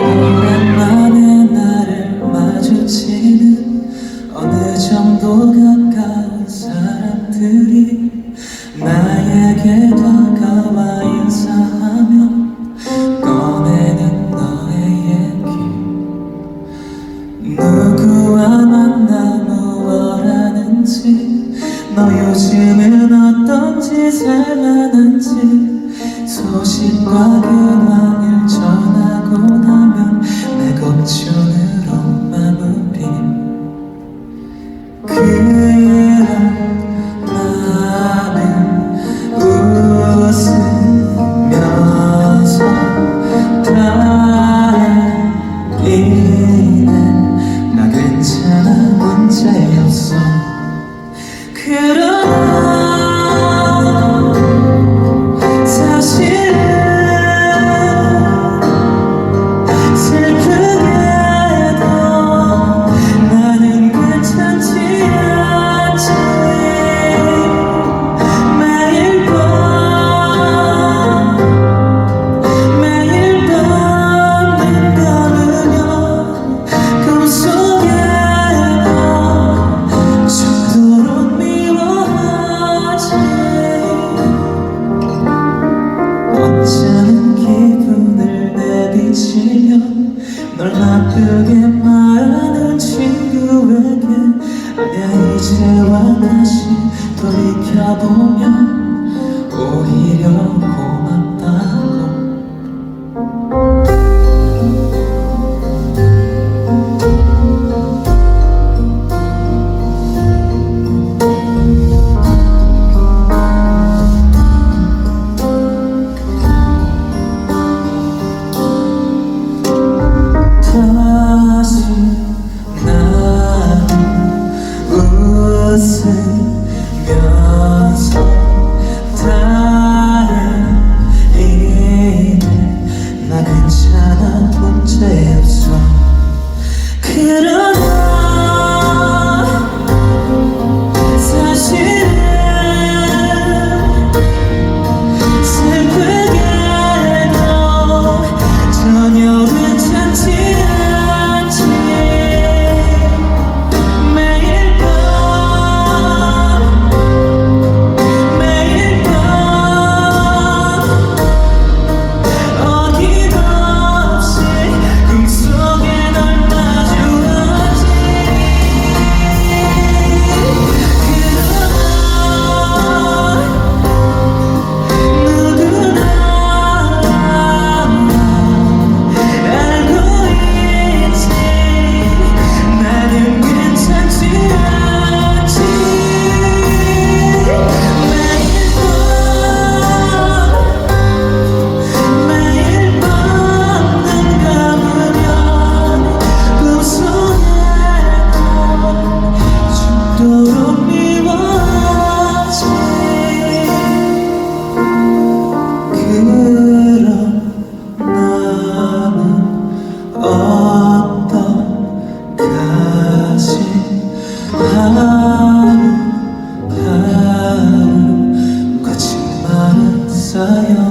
오랜만에 나를 마주치는 어느 정도 가까운 사람들이 나에게 다가와 인사하며 꺼내는 너의 얘기. 누구와 만나 무엇하는지 너 요즘은 어떤지 살만한지 소식과 근황을 전하고 나면 내 걱정으로 마무리 그런 나는 웃으면서 다행이네 나 괜찮아 문제없어 널 나쁘게 말하는 친구에게 아냐 이제와 다시 돌이켜보면 괜찮아 문제없어. 그러나 sayang